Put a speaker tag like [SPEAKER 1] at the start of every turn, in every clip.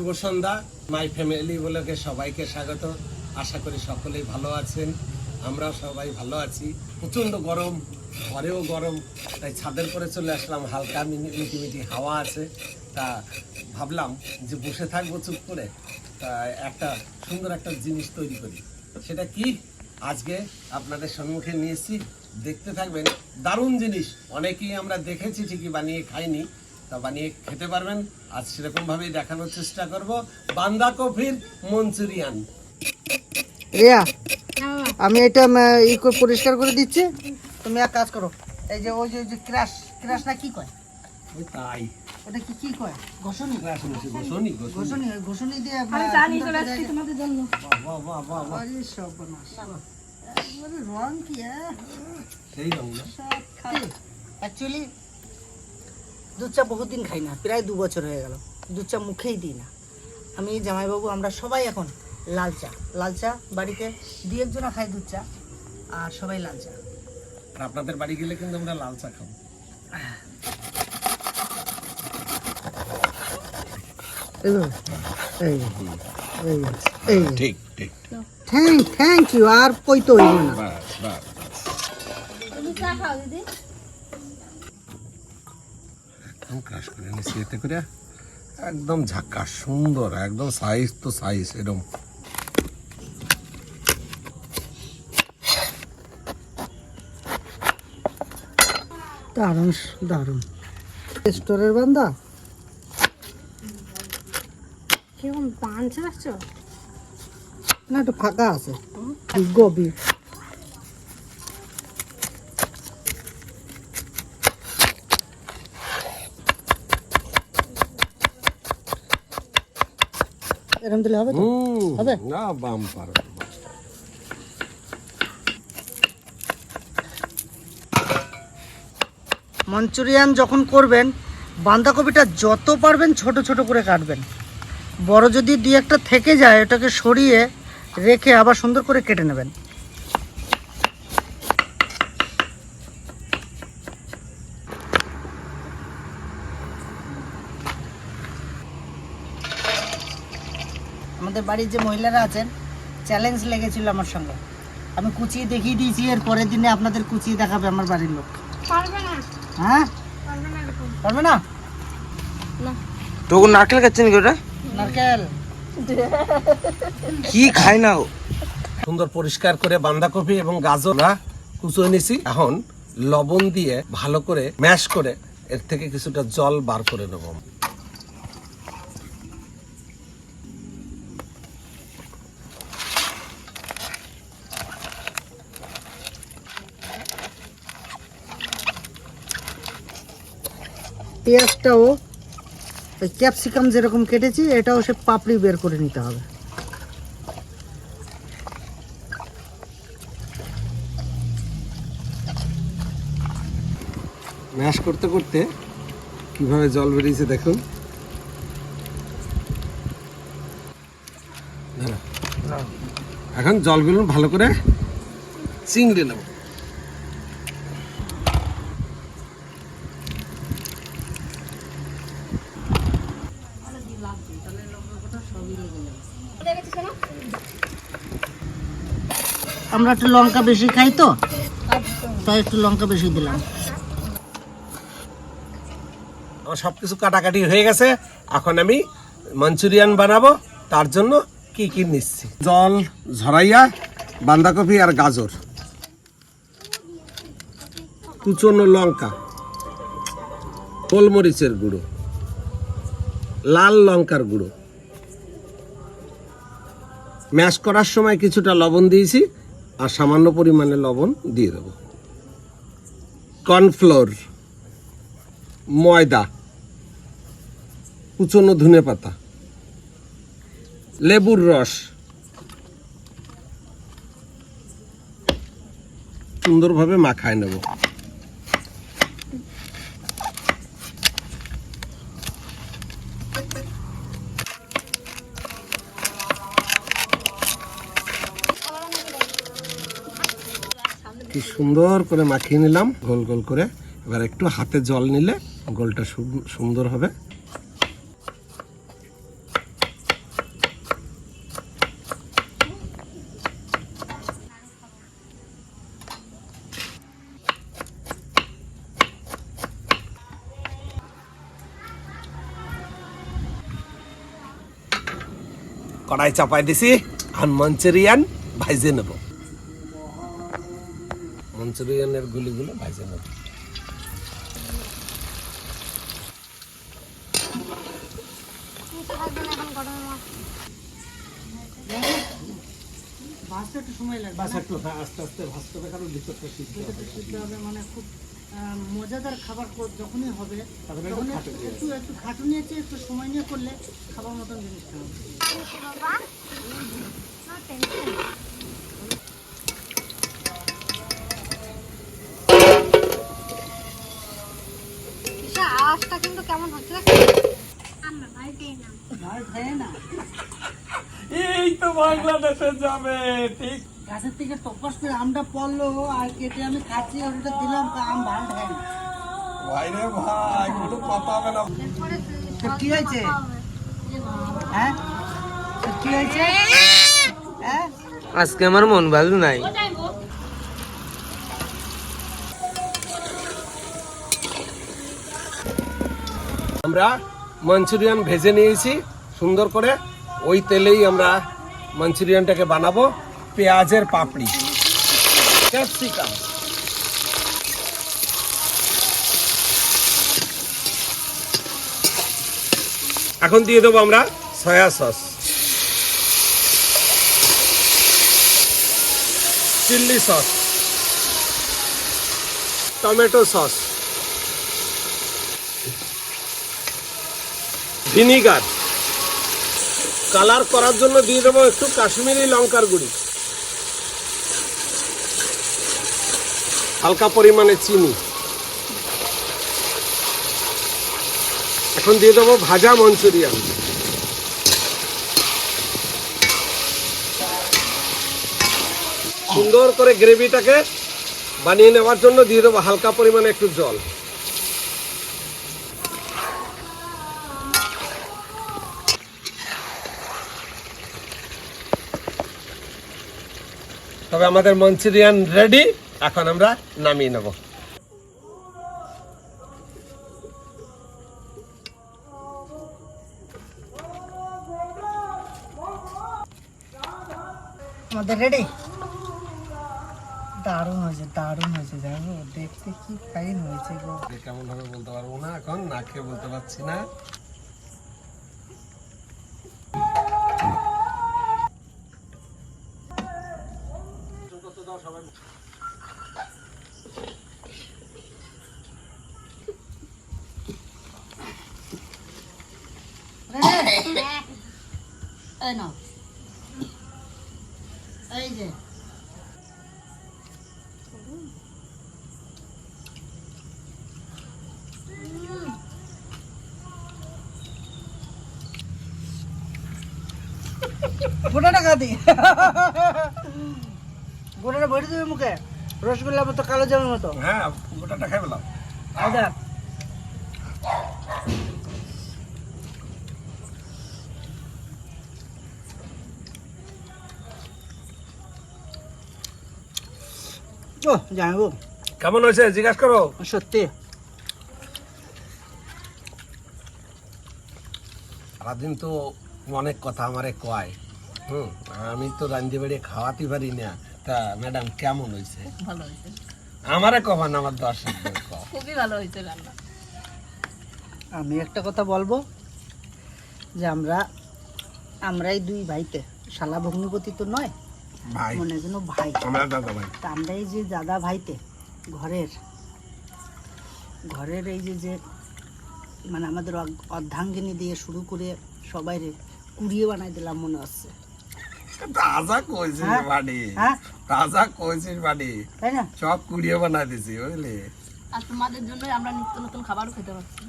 [SPEAKER 1] Shubho Sandhya my family বলে সবাইকে স্বাগত। আশা করি সকলেই ভালো আছেন আমরা সবাই ভালো আছি। প্রচণ্ড গরম, ঘরেও গরম, তাই ছাদের করে চলে আসলাম, হালকা মিনি- মিটি মিটি হাওয়া আছে। তা ভাবলাম যে বসে থাকব চুপ করে, তা একটা সুন্দর একটা জিনিস তৈরি করি। সেটা কি? আজকে আপনাদের সম্মুখে নিয়ে এসেছি। দেখতে থাকবেন, দারুণ জিনিস। অনেকেই আমরা দেখেছি ঠিকই বানিয়ে খাইনি। তা বানিয়ে খেতে পারবেন। আজ সেরকম ভাবেই দেখানোর চেষ্টা করব। বাঁধাকপির মঞ্চুরিয়ান।
[SPEAKER 2] রিয়া আমি এটা ই করে পরিষ্কার করে দিচ্ছি। তুমি এক কাজ করো এই যে ওই যে ক্রাশ ক্রাশ না কি কয়?
[SPEAKER 1] ওই তাই।
[SPEAKER 2] ওটা কি কি কয়? ঘষণি
[SPEAKER 1] ঘষণি ঘষণি ঘষণি
[SPEAKER 2] ঘষণি ওই ঘষণি দিয়ে
[SPEAKER 3] আমি জানি চলে আসছি তোমাদের জন্য।
[SPEAKER 1] বাহ বাহ বাহ বাহ
[SPEAKER 2] আরে সর্বনাশ। রং কি হ্যাঁ?
[SPEAKER 1] সেই রঙ না।
[SPEAKER 2] অ্যাকচুয়ালি দুধ চা বহুদিন খাই না প্রায় দু বছর হয়ে গেল। দুধ চা মুখেই দিই না। আমি জামাইবাবু আমরা সবাই এখন লাল চা। লাল চা বাড়িতে দু একজনা খাই দুধ চা আর সবাই লাল চা।
[SPEAKER 1] আর আপনাদের বাড়ি গেলে কিন্তু আমরা লাল চা খাব।
[SPEAKER 2] এই এই
[SPEAKER 1] ঠিক ঠিক।
[SPEAKER 2] থ্যাংক থ্যাংক ইউ আর কই তো না।
[SPEAKER 1] বাস বাস
[SPEAKER 3] তুমি চা খাও দিদি।
[SPEAKER 1] একদম ক্রাশ করে নিয়েছি এতে করে একদম ঝাক্কা সুন্দর একদম সাইজ তো সাইজ এরকম
[SPEAKER 2] দারুণ দারুণ। স্টোরের বান্দা?
[SPEAKER 3] কীরকম পান চালাচ্ছ
[SPEAKER 2] না একটু ফাঁকা আছে। গভীর। এরকম দিলে হবে তো হবে?
[SPEAKER 1] না বাম পার
[SPEAKER 2] মঞ্চুরিয়ান যখন করবেন বাঁধাকপিটা যত পারবেন ছোট ছোট করে কাটবেন। বড় যদি দুই একটা থেকে যায় ওটাকে সরিয়ে রেখে আবার সুন্দর করে কেটে নেবেন। আমাদের বাড়ির যে মহিলারা আছেন চ্যালেঞ্জ লেগেছিল আমার সঙ্গে। আমি কুচিয়ে দেখিয়ে দিয়েছি এর পরের দিনে আপনাদের কুচিয়ে দেখাবে আমার বাড়ির লোক। হ্যাঁ?
[SPEAKER 3] পারবে না এরকম।
[SPEAKER 2] পারবে না?
[SPEAKER 3] না।
[SPEAKER 4] তো নারকেল খাচ্ছেন কি ওটা
[SPEAKER 2] নারকেল।
[SPEAKER 4] কি খায় না ও?
[SPEAKER 1] সুন্দর পরিষ্কার করে বাঁধাকপি এবং গাজরা কুচো নিছি এখন লবণ দিয়ে ভালো করে ম্যাশ করে এর থেকে কিছুটা জল বার করে নেব।
[SPEAKER 2] পেঁয়াজটাও, ওই ক্যাপসিকাম যেরকম কেটেছি, এটাও সে পাপড়ি বের করে নিতে হবে।
[SPEAKER 1] ম্যাশ করতে করতে কীভাবে জল বেরিয়েছে দেখুন। এখন জলগুলো ভালো করে চিংড়ে নেব।
[SPEAKER 2] আমরা একটু লঙ্কা বেশি খাই তো, তাই একটু লঙ্কা বেশি দিলাম।
[SPEAKER 1] আমার সব কিছু কাটাকাটি হয়ে গেছে। এখন আমি মাঞ্চুরিয়ান বানাবো। তার জন্য কি কি নিচ্ছি? জল, ঝরাইয়া, বাঁধাকপি আর গাজর। কুচনো লঙ্কা, গোলমরিচের গুঁড়ো, লাল লঙ্কার গুঁড়ো। ম্যাশ করার সময় কিছুটা লবণ দিয়েছি আর সামান্য পরিমাণে লবণ দিয়ে দেবো। কর্নফ্লোর, ময়দা, কুচনো ধনে পাতা, লেবুর রস, সুন্দরভাবে মাখায় নেব। কি সুন্দর করে মাখিয়ে নিলাম, গোল গোল করে। এবার একটু হাতে জল নিলে গোলটা সুন্দর হবে। কড়াই চাপাই দিছি, আর মঞ্চুরিয়ান ভাইজে নেব। মঞ্চুরিয়ানের গুলিগুলো ভাইজে নেব
[SPEAKER 2] ভাজতে একটু সময় লাগবে
[SPEAKER 1] বাস একটু হ্যাঁ, আস্তে আস্তে ভাজতে হবে কারণ ভিতরটা সিদ্ধ হবে।
[SPEAKER 2] সিদ্ধ হবে মানে খুব আহ, মজাদার খাবার যখনই হবে
[SPEAKER 1] তখন একটু
[SPEAKER 2] একটু একটু খাটুনি আছে একটু সময় নিয়ে করলে খাবার মতন জিনিসটা হবে।
[SPEAKER 3] আওয়াজটা কিন্তু কেমন হচ্ছে
[SPEAKER 1] এই তো বাংলাদেশে যাবে ঠিক।
[SPEAKER 2] গাছের থেকে টপাস করে আমটা পড়ল আর কেটে আমি খাচ্ছি আর ওটা দিলাম তা আম ভালো খায় না।
[SPEAKER 1] ভাইরে ভাই কোনো কথা হবে না।
[SPEAKER 2] কি হয়েছে? হ্যাঁ? কি হয়েছে? হ্যাঁ?
[SPEAKER 4] আজকে আমার মন ভালো নাই।
[SPEAKER 1] আমরা মাঞ্চুরিয়ান ভেজে নিয়েছি, সুন্দর করে। ওই তেলেই আমরা মাঞ্চুরিয়ানটাকে বানাবো, পেঁয়াজের পাপড়ি। ক্যাপসিকাম। এখন দিয়ে দেবো আমরা soya sauce. Chilli sauce. Tomato sauce. Vinegar. Colour করার জন্য দিয়ে দেবো একটু কাশ্মীরি লঙ্কার গুঁড়ি। হালকা পরিমাণে চিনি। এখন দিয়ে দেবো ভাজা মঞ্চুরিয়ান। সুন্দর করে গ্রেভিটাকে বানিয়ে নেওয়ার জন্য দিয়ে দেবো হালকা পরিমাণে একটু জল। তবে আমাদের মঞ্চুরিয়ান রেডি এখন আমরা নামিয়ে নেব।
[SPEAKER 2] আমাদের রেডি দারুণ হয়েছে দারুণ হয়েছে জানো? দেখতে কি ফাইন হয়েছে গো।
[SPEAKER 1] কেমন হবে বলতে পারব না এখন? না খেয়ে বলতে পারছি না।
[SPEAKER 2] এই নাও এই যে গোটাটা খা দি গোটাটা ভরে দেবে মুখে? রসগোল্লার মতো কালো জামের মতো?
[SPEAKER 1] হ্যাঁ গোটাটা খাই পেলাম।
[SPEAKER 2] আদা ও জানব
[SPEAKER 1] কেমন হয়েছে? জিজ্ঞাসা করো।
[SPEAKER 2] সত্যি।
[SPEAKER 1] সারাদিন তো অনেক কথা আমারে কয়। হুম আমি তো রান্ধি বাড়ি খাওয়াতে পারি না। তা ম্যাডাম কেমন হয়েছে
[SPEAKER 5] ভালো হয়েছে
[SPEAKER 1] আমারে কমান আমার দর্শকদের কও।
[SPEAKER 5] খুবই ভালো হয়েছে রান্না।
[SPEAKER 2] আমি একটা কথা বলব যে আমরা আমরাই দুই ভাইতে শালা ভগ্নিপতি তো নয়
[SPEAKER 1] ভাই।
[SPEAKER 2] মনে যেন ভাই।
[SPEAKER 1] আমরা
[SPEAKER 2] তা আমরা এই যে দাদা ভাইতে ঘরের ঘরের এই যে যে মানে আমাদের অর্ধাঙ্গিনী দিয়ে শুরু করে সবাই রে কুড়িয়ে বানাই দিলাম মনে হচ্ছে।
[SPEAKER 1] তাজা কইছিস
[SPEAKER 2] হ্যাঁ?
[SPEAKER 1] বাড়ি।
[SPEAKER 2] হ্যাঁ?
[SPEAKER 1] তাজা কইছিস বাড়ি?
[SPEAKER 2] তাই না?
[SPEAKER 1] সব কুড়িয়ে বানাই দিছি বুঝলি?
[SPEAKER 5] আর তোমাদের জন্য আমরা নিত্য নতুন খাবারও খেতে পারছি।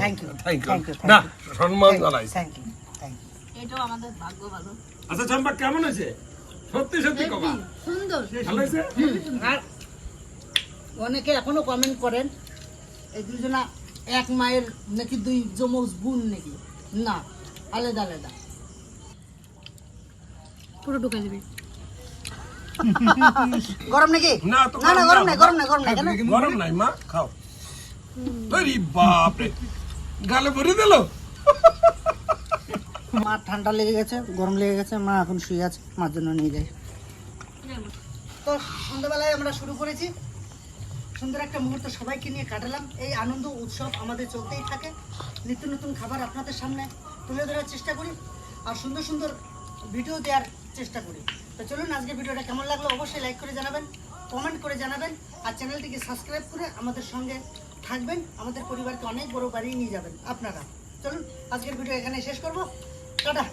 [SPEAKER 2] থ্যাংক ইউ
[SPEAKER 1] থ্যাংক ইউ না সম্মান জানাই।
[SPEAKER 2] থ্যাংক ইউ থ্যাংক ইউ
[SPEAKER 5] এটাও আমাদের ভাগ্য ভালো।
[SPEAKER 1] আচ্ছা চম্পা কেমন হয়েছে? সত্যি সত্যি কবা।
[SPEAKER 5] সুন্দর।
[SPEAKER 2] আর অনেকে এখনও কমেন্ট করেন এই দুজনা এক মায়ের নাকি দুই যমজ বোন নাকি? না আলাদা আলাদা।
[SPEAKER 3] পুরো ঢুকে দিবি।
[SPEAKER 2] গরম নাকি?
[SPEAKER 1] না
[SPEAKER 2] না না গরম নাই গরম নাই গরম নাই
[SPEAKER 1] গরম নাই মা খাও। আরে বাপ রে গালে ভরে দিল।
[SPEAKER 2] মা ঠান্ডা লেগে গেছে গরম লেগে গেছে মা এখন শুয়ে আছে মার জন্য নিয়ে যাই তো সন্ধ্যাবেলায় আমরা শুরু করেছি। সুন্দর একটা মুহূর্ত সবাইকে নিয়ে কাটালাম। এই আনন্দ উৎসব আমাদের চলতেই থাকে। নিত্য নতুন খাবার আপনাদের সামনে তুলে ধরার চেষ্টা করি। আর সুন্দর সুন্দর ভিডিও দেওয়ার চেষ্টা করি। তো চলুন আজকে ভিডিওটা কেমন লাগল অবশ্যই লাইক করে জানাবেন কমেন্ট করে জানাবেন, আর চ্যানেলটিকে সাবস্ক্রাইব করে আমাদের সঙ্গে থাকবেন। আমাদের পরিবারকে অনেক বড় বাড়িয়ে নিয়ে যাবেন আপনারা। চলুন আজকের ভিডিও এখানে শেষ করব। টাটা।